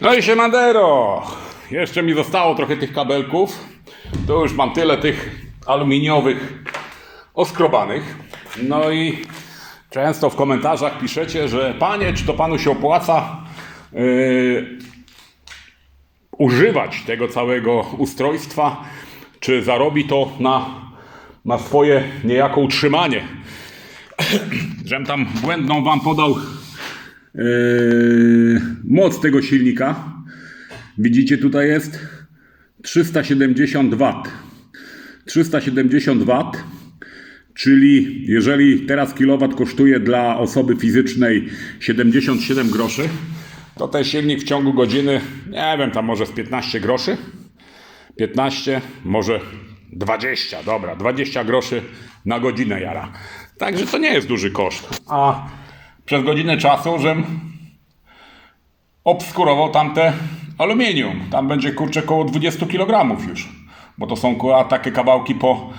No i Madero. Jeszcze mi zostało trochę tych kabelków. To już mam tyle tych aluminiowych oskrobanych. No i często w komentarzach piszecie, że panie, czy to panu się opłaca yy, używać tego całego ustrojstwa, czy zarobi to na, na swoje niejako utrzymanie. Żem tam błędną wam podał moc tego silnika. Widzicie, tutaj jest 370 W. 370 W, czyli jeżeli teraz kilowat kosztuje dla osoby fizycznej 77 groszy, to ten silnik w ciągu godziny, nie wiem, tam może z 15 groszy, 15, może 20, dobra, 20 groszy na godzinę jara. Także to nie jest duży koszt. A przez godzinę czasu, żem obskurował tamte aluminium. Tam będzie kurczę koło 20 kg już. Bo to są takie kawałki po.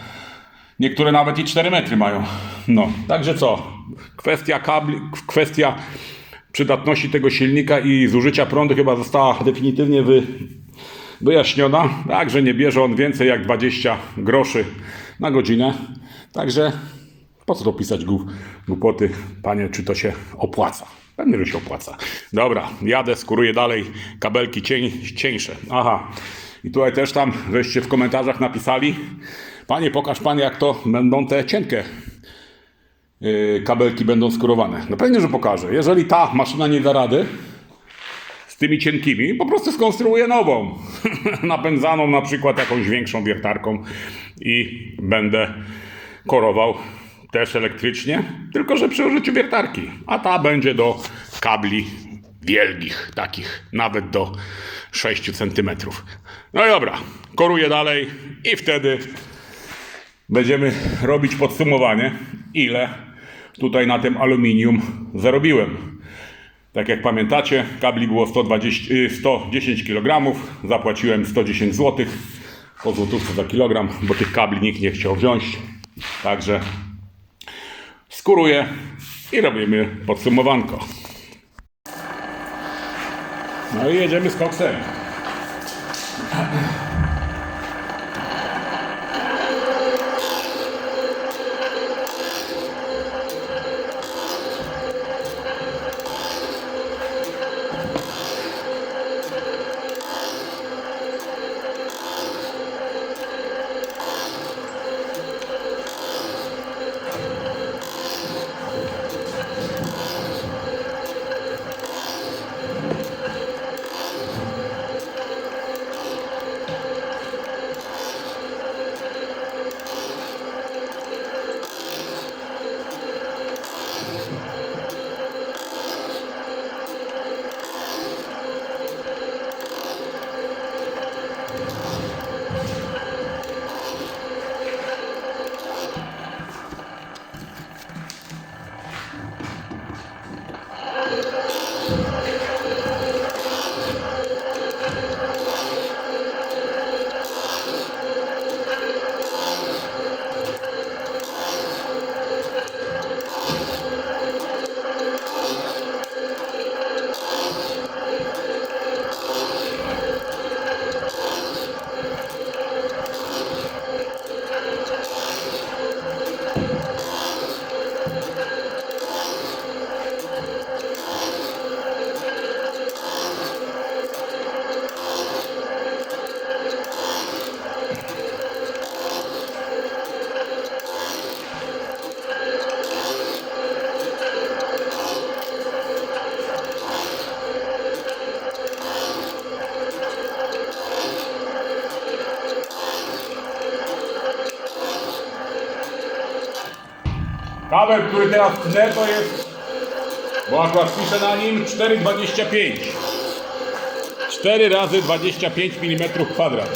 Niektóre nawet i 4 metry mają. No, także co? Kwestia kabli, kwestia przydatności tego silnika i zużycia prądu chyba została definitywnie wy, wyjaśniona. Także nie bierze on więcej jak 20 groszy na godzinę. Także po co to pisać głup, głupoty, panie, czy to się opłaca? Pewnie, że się opłaca. Dobra, jadę, skuruję dalej kabelki cień, cieńsze. Aha, i tutaj też tam, żeście w komentarzach napisali, panie, pokaż pan, jak to będą te cienkie yy, kabelki będą skurowane. No pewnie, że pokażę. Jeżeli ta maszyna nie da rady z tymi cienkimi, po prostu skonstruuję nową. Napędzaną na przykład jakąś większą wiertarką i będę korował też elektrycznie, tylko że przy użyciu wiertarki. A ta będzie do kabli wielkich, takich nawet do 6 cm. No i dobra, koruję dalej i wtedy będziemy robić podsumowanie, ile tutaj na tym aluminium zarobiłem. Tak jak pamiętacie, kabli było 120, y, 110 kg, zapłaciłem 110 zł po złotówce za kilogram, bo tych kabli nikt nie chciał wziąć. Także skuruję i robimy podsumowanko. No i jedziemy z koksem. Który teraz tnę, to jest, bo akurat piszę na nim 4,25. 4 razy 25 mm kwadrat.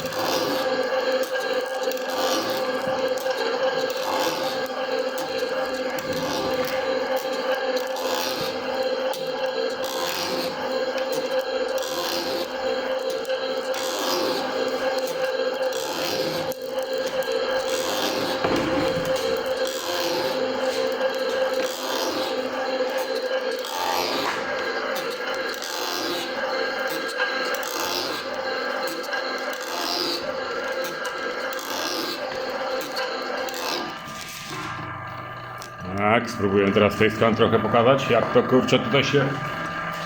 Teraz tej strony trochę pokazać, jak to kurczę tutaj się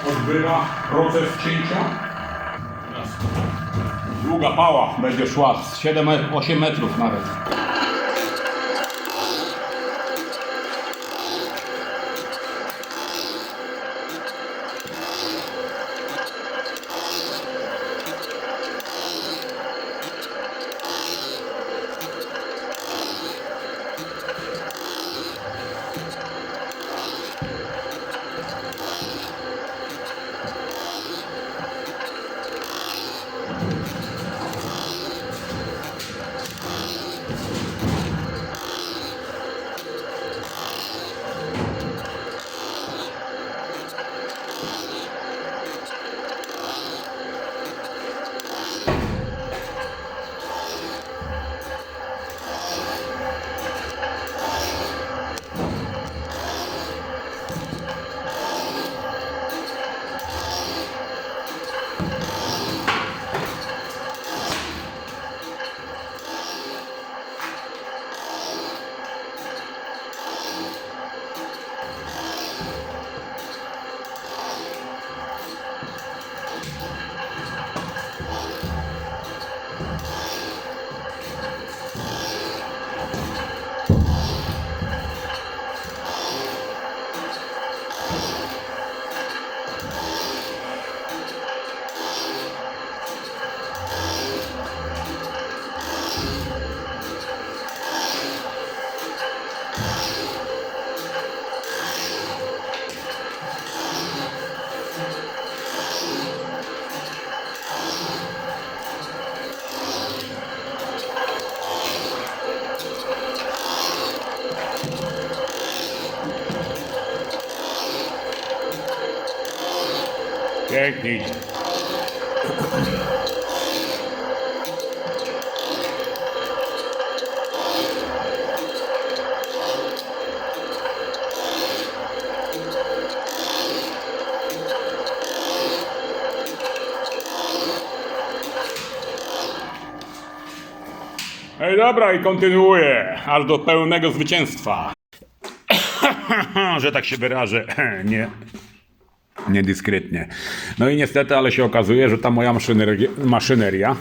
odbywa proces cięcia. Długa pała będzie szła z 7-8 metrów nawet. Pięknie idzie. Ej, dobra, i kontynuuję, aż do pełnego zwycięstwa. Że tak się wyrażę, nie, niedyskretnie. No i niestety, ale się okazuje, że ta moja maszyneria,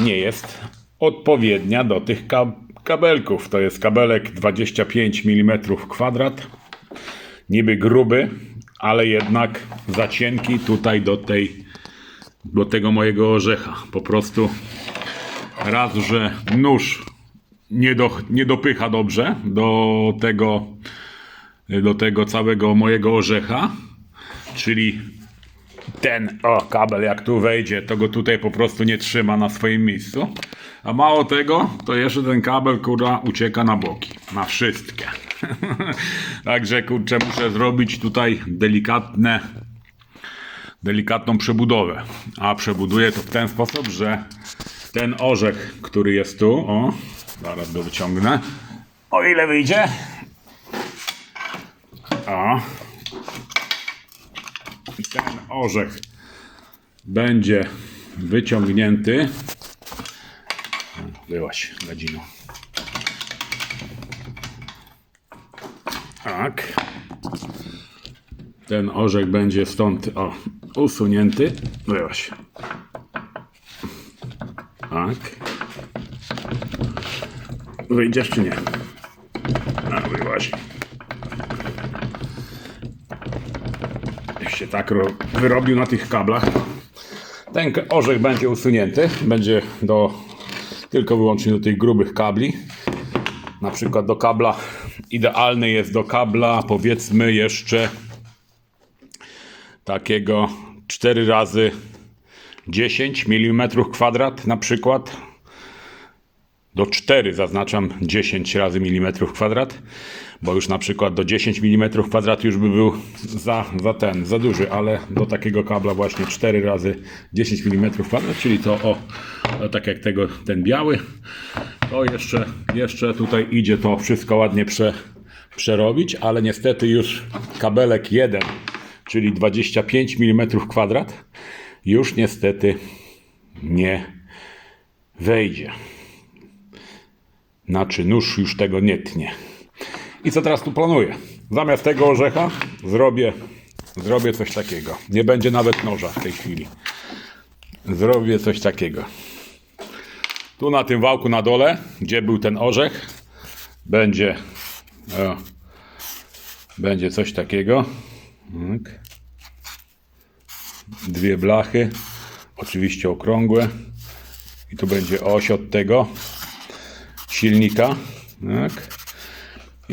nie jest odpowiednia do tych ka- kabelków. To jest kabelek 25 mm kwadrat, niby gruby, ale jednak za cienki tutaj do tej, do tego mojego orzecha. Po prostu raz, że nóż nie, do, nie dopycha dobrze do tego, do tego całego mojego orzecha, czyli ten o, kabel jak tu wejdzie, to go tutaj po prostu nie trzyma na swoim miejscu. A mało tego, to jeszcze ten kabel kurwa ucieka na boki, na wszystkie. Także kurczę, muszę zrobić tutaj delikatne delikatną przebudowę. A przebuduję to w ten sposób, że ten orzech, który jest tu, o, zaraz go wyciągnę. O ile wyjdzie? O. I ten orzech będzie wyciągnięty. Byłaś, gadzino. Tak. Ten orzech będzie stąd o, usunięty. Byłaś. Tak. Wyjdziesz czy nie? A, wyłaś. Się tak ro- wyrobił na tych kablach. Ten orzech będzie usunięty. Będzie do tylko wyłącznie do tych grubych kabli. Na przykład do kabla idealny jest do kabla powiedzmy jeszcze takiego 4 razy 10 mm kwadrat na przykład do 4 zaznaczam 10 razy mm kwadrat bo już na przykład do 10 mm kwadrat już by był za, za ten, za duży, ale do takiego kabla właśnie 4 razy 10 mm kwadrat, czyli to o, tak jak tego, ten biały, to jeszcze, jeszcze tutaj idzie to wszystko ładnie prze, przerobić, ale niestety już kabelek 1, czyli 25 mm kwadrat, już niestety nie wejdzie. Znaczy nóż już tego nie tnie. I co teraz tu planuję? Zamiast tego orzecha zrobię, zrobię coś takiego. Nie będzie nawet noża w tej chwili. Zrobię coś takiego. Tu na tym wałku na dole, gdzie był ten orzech, będzie, o, będzie coś takiego. Tak. Dwie blachy, oczywiście okrągłe. I tu będzie oś od tego silnika. Tak.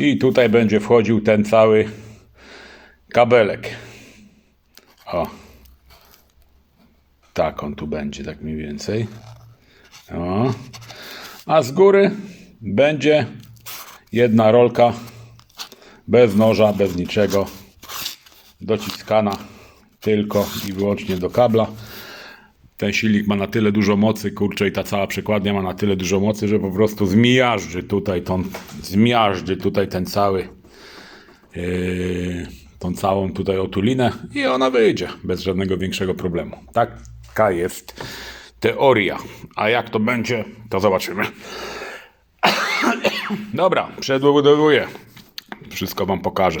I tutaj będzie wchodził ten cały kabelek. O. Tak on tu będzie, tak mniej więcej. O. A z góry będzie jedna rolka bez noża, bez niczego. Dociskana tylko i wyłącznie do kabla. Ten silnik ma na tyle dużo mocy, kurczę, i ta cała przekładnia ma na tyle dużo mocy, że po prostu zmiażdży tutaj tą, zmiażdży tutaj ten cały, yy, tą całą tutaj otulinę i ona wyjdzie bez żadnego większego problemu. Taka jest teoria. A jak to będzie, to zobaczymy. Dobra, przedobudowuję. Wszystko wam pokażę.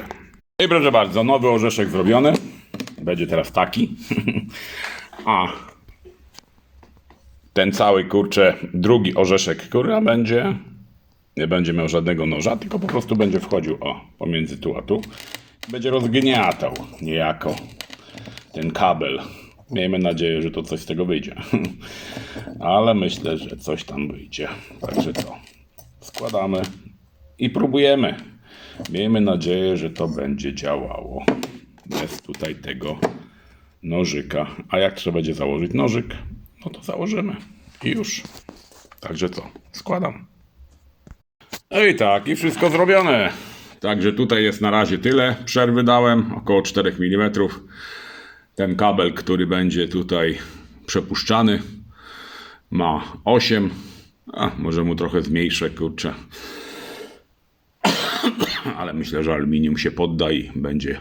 I proszę bardzo, nowy orzeszek zrobiony. Będzie teraz taki. A ten cały kurczę, drugi orzeszek, kurwa, będzie. Nie będzie miał żadnego noża, tylko po prostu będzie wchodził o pomiędzy tu a tu. Będzie rozgniatał niejako ten kabel. Miejmy nadzieję, że to coś z tego wyjdzie. Ale myślę, że coś tam wyjdzie. Także to składamy i próbujemy. Miejmy nadzieję, że to będzie działało. Bez tutaj tego nożyka. A jak trzeba będzie założyć nożyk, no to założymy. I już. Także co? Składam. No i tak, i wszystko zrobione. Także tutaj jest na razie tyle. Przerwy dałem, około 4 mm. Ten kabel, który będzie tutaj przepuszczany, ma 8. A, może mu trochę zmniejszę, kurczę. Ale myślę, że aluminium się podda i będzie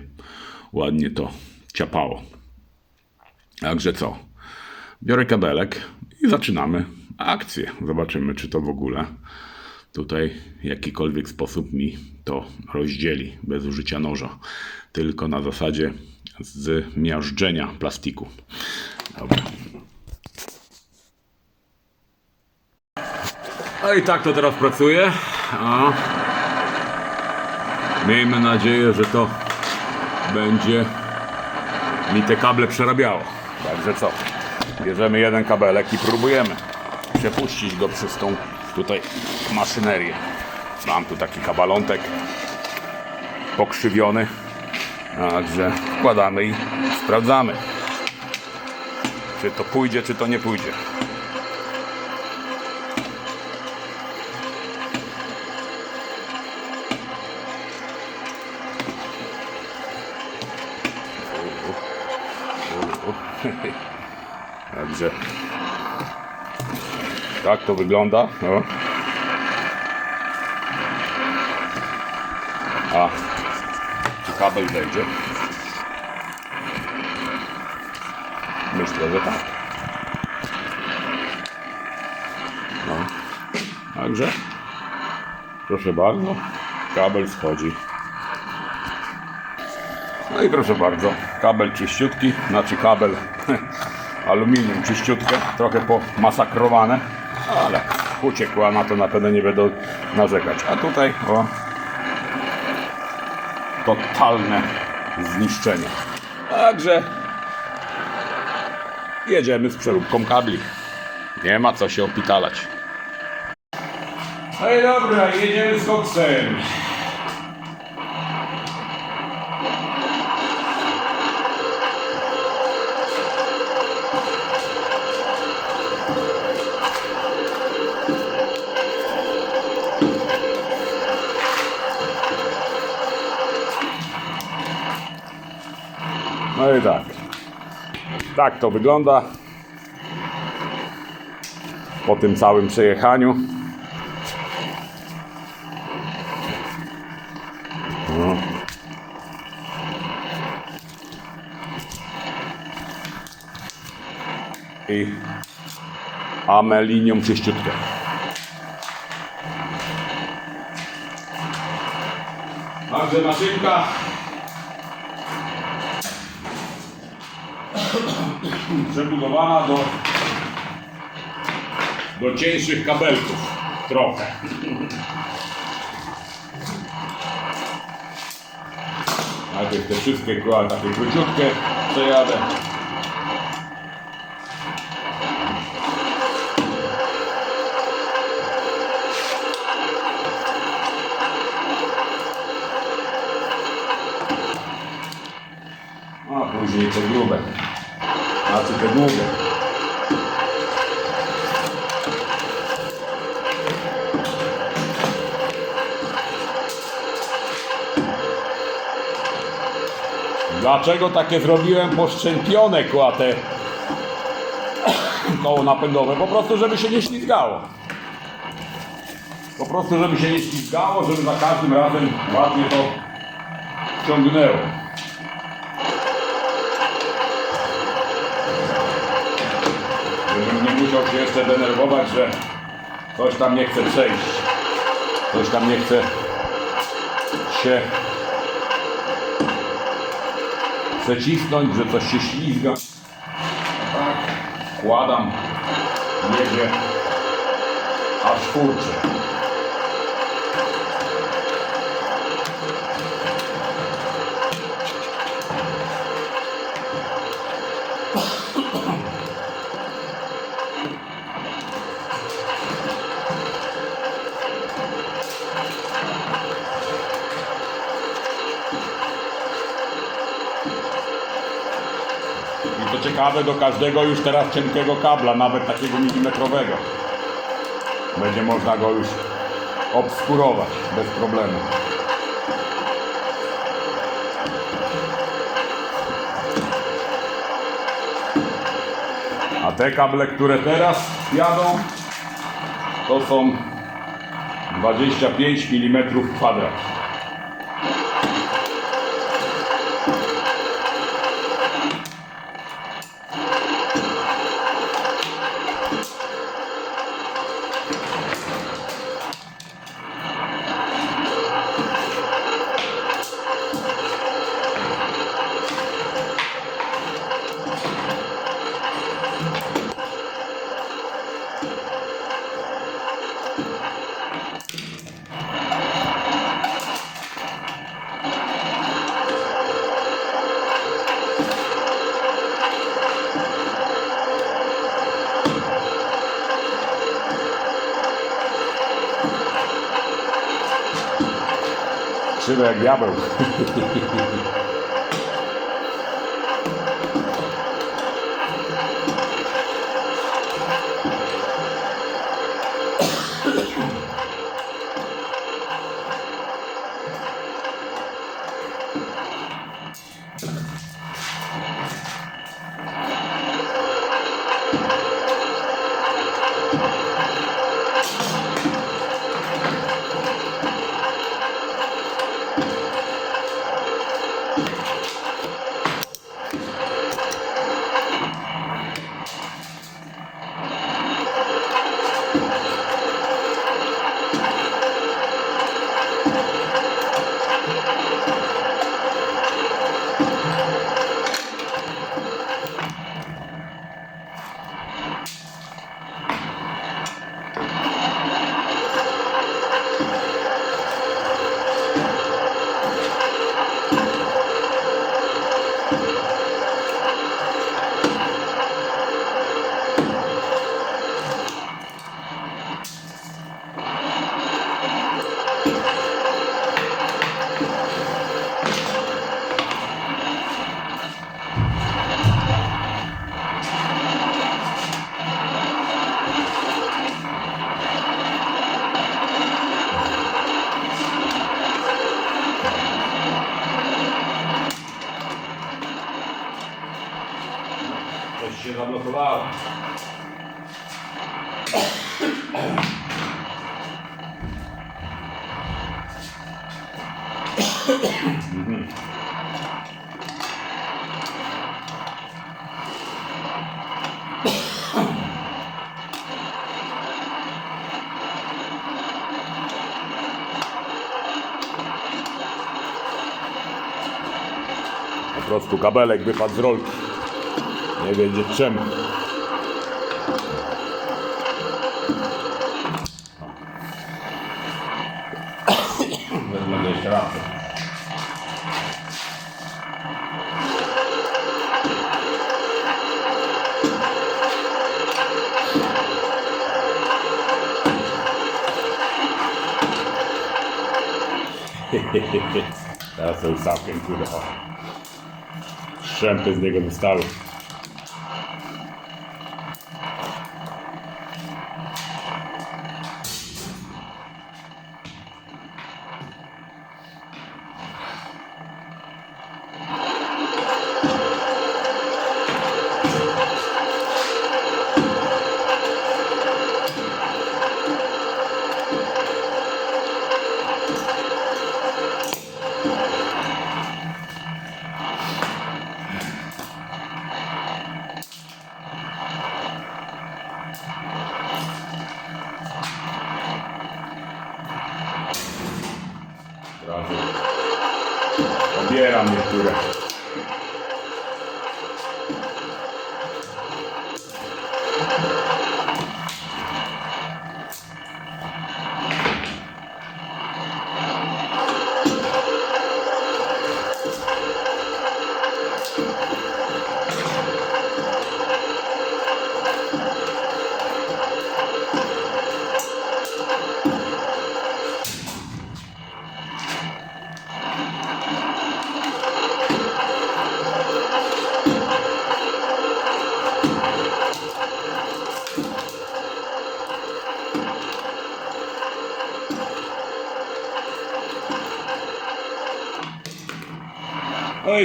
ładnie to ciapało. Także co? Biorę kabelek i zaczynamy akcję. Zobaczymy, czy to w ogóle tutaj w jakikolwiek sposób mi to rozdzieli bez użycia noża. Tylko na zasadzie z miażdżenia plastiku. Dobra. I tak to teraz pracuje. Miejmy nadzieję, że to będzie mi te kable przerabiało. Także co? Bierzemy jeden kabelek i próbujemy przepuścić go przez tą tutaj maszynerię. Mam tu taki kabalątek pokrzywiony. Także wkładamy i sprawdzamy. Czy to pójdzie, czy to nie pójdzie. Także tak to wygląda. No. A czy kabel wejdzie? Myślę, że tak. No. Także proszę bardzo, kabel schodzi. No i proszę bardzo, kabel czyściutki, znaczy kabel aluminium czyściutkie, trochę pomasakrowane, ale uciekł, na to na pewno nie będą narzekać. A tutaj o totalne zniszczenie. Także jedziemy z przeróbką kabli. Nie ma co się opitalać. No i dobra, jedziemy z koksem. No i tak. Tak to wygląda. Po tym całym przejechaniu. No. I amę linią czyściutkę. Także maszynka przebudowana do, do cieńszych kabelków trochę. Najpierw te wszystkie koła takie króciutkie przejadę. Dlaczego takie zrobiłem poszczępione kłate koło napędowe? Po prostu, żeby się nie ślizgało. Po prostu, żeby się nie ślizgało, żeby za każdym razem ładnie to ciągnęło. Żebym nie musiał się jeszcze denerwować, że coś tam nie chce przejść. Coś tam nie chce się przecisnąć, że coś się ślizga. Tak, wkładam, jedzie, aż kurczę. Ciekawe, do każdego już teraz cienkiego kabla, nawet takiego milimetrowego. Będzie można go już obskurować bez problemu. A te kable, które teraz jadą, to są 25 mm kwadrat. Krzywe jak diabeł. Coś się zablokowało. Mhm. Po prostu kabelek wypadł z rolki. Nie wiedzieć czemu. Wezmę jeszcze raz. Teraz to już całkiem kurde. O. Strzępy z niego wystały.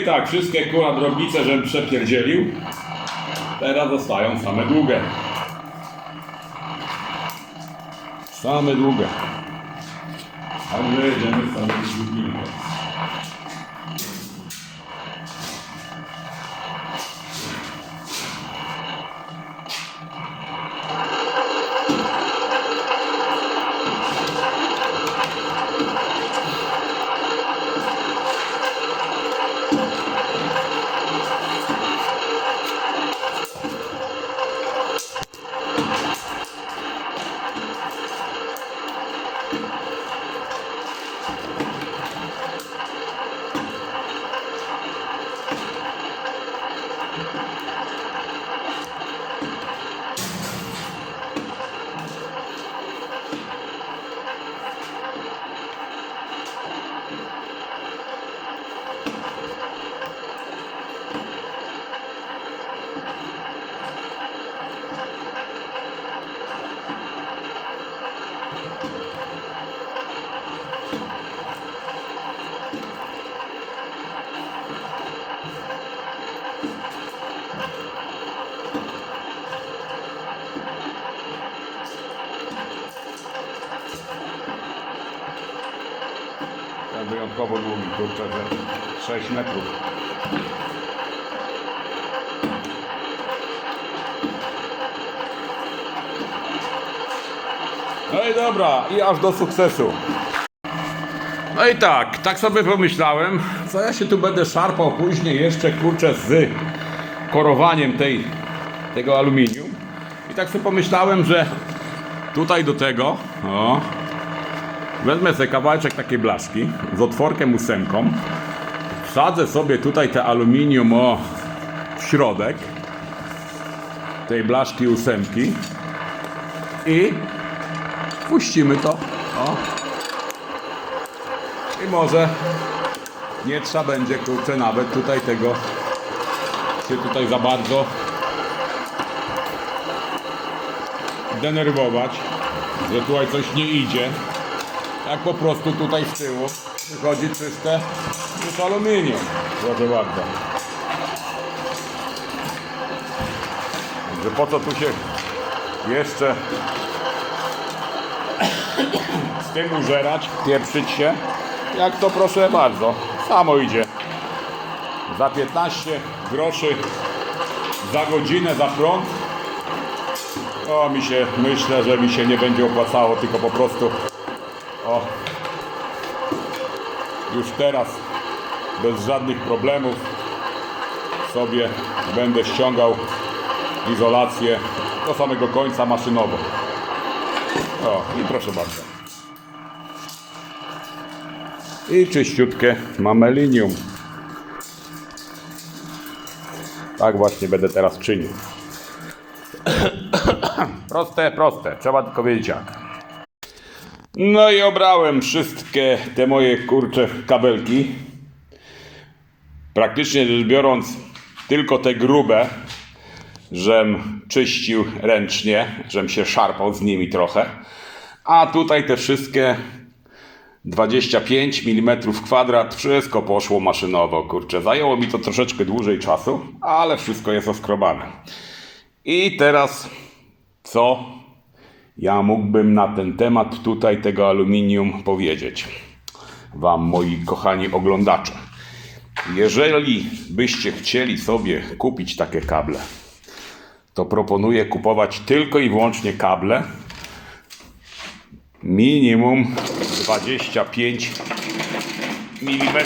Tak, wszystkie kura drobnice, żebym przepierdzielił. Teraz zostają same długie. Same długie. Także jedziemy z samymi wyjątkowo długi, kurczę, że 6 metrów. No i dobra, i aż do sukcesu. No i tak, tak sobie pomyślałem, co ja się tu będę szarpał później jeszcze, kurczę, z korowaniem tej, tego aluminium. I tak sobie pomyślałem, że tutaj do tego, o, Wezmę sobie kawałeczek takiej blaszki z otworkiem ósemką. Wsadzę sobie tutaj te aluminium o w środek tej blaszki ósemki i puścimy to. O. I może nie trzeba będzie kurczę nawet tutaj tego się tutaj za bardzo denerwować, że tutaj coś nie idzie jak po prostu tutaj z tyłu wychodzi czyste aluminium. Proszę bardzo. Także po co tu się jeszcze z tym użerać, pieprzyć się, jak to proszę bardzo, samo idzie. Za 15 groszy za godzinę za prąd o, mi się, myślę, że mi się nie będzie opłacało, tylko po prostu o, już teraz bez żadnych problemów sobie będę ściągał izolację do samego końca maszynowo. O, i proszę bardzo. I czyściutkie mamy linium. Tak właśnie będę teraz czynił. proste, proste. Trzeba tylko wiedzieć jak. No i obrałem wszystkie te moje kurcze kabelki. Praktycznie rzecz biorąc, tylko te grube, żem czyścił ręcznie, żem się szarpał z nimi trochę. A tutaj te wszystkie 25 mm kwadrat, wszystko poszło maszynowo, kurczę. Zajęło mi to troszeczkę dłużej czasu, ale wszystko jest oskrobane. I teraz co ja mógłbym na ten temat tutaj tego aluminium powiedzieć Wam, moi kochani oglądacze. Jeżeli byście chcieli sobie kupić takie kable, to proponuję kupować tylko i wyłącznie kable minimum 25 mm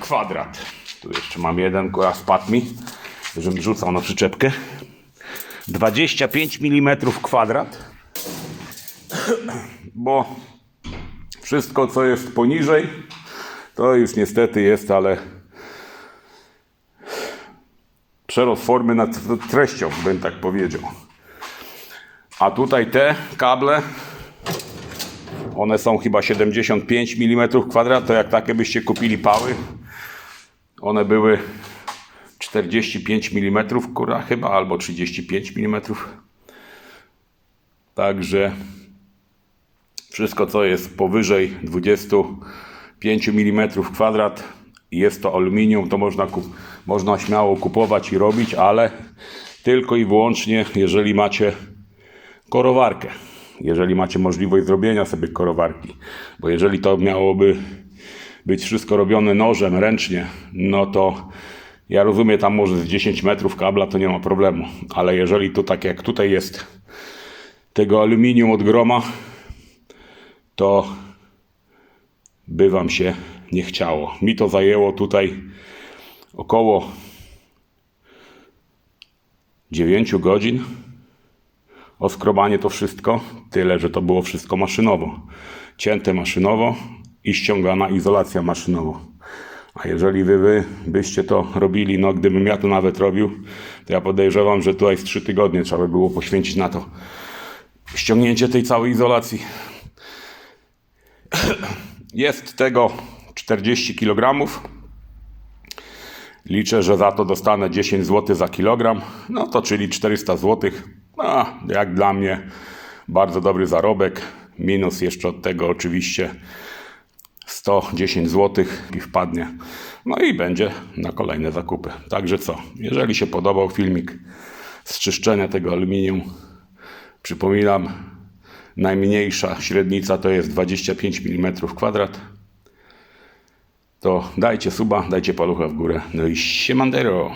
kwadrat. Tu jeszcze mam jeden, która spadł mi, żebym rzucał na przyczepkę. 25 mm kwadrat, bo wszystko co jest poniżej, to już niestety jest, ale przerost formy nad treścią, bym tak powiedział. A tutaj te kable, one są chyba 75 mm kwadrat, to jak takie byście kupili pały, one były 45 mm kura chyba, albo 35 mm. Także wszystko co jest powyżej 25 mm kwadrat jest to aluminium, to można, można śmiało kupować i robić, ale tylko i wyłącznie jeżeli macie korowarkę. Jeżeli macie możliwość zrobienia sobie korowarki, bo jeżeli to miałoby być wszystko robione nożem, ręcznie, no to ja rozumiem, tam może z 10 metrów kabla to nie ma problemu, ale jeżeli to tak jak tutaj jest tego aluminium od groma, to by wam się nie chciało. Mi to zajęło tutaj około 9 godzin. Oskrobanie to wszystko, tyle że to było wszystko maszynowo. Cięte maszynowo i ściągana izolacja maszynowo. A jeżeli wy, wy byście to robili, no gdybym ja to nawet robił, to ja podejrzewam, że tutaj z 3 tygodnie trzeba by było poświęcić na to ściągnięcie tej całej izolacji. Jest tego 40 kg. Liczę, że za to dostanę 10 zł za kilogram. No to czyli 400 zł. No, jak dla mnie bardzo dobry zarobek. Minus jeszcze od tego oczywiście 110 zł i wpadnie. No i będzie na kolejne zakupy. Także co, jeżeli się podobał filmik z czyszczenia tego aluminium, przypominam, najmniejsza średnica to jest 25 mm kwadrat. To dajcie suba, dajcie palucha w górę. No i siemandero.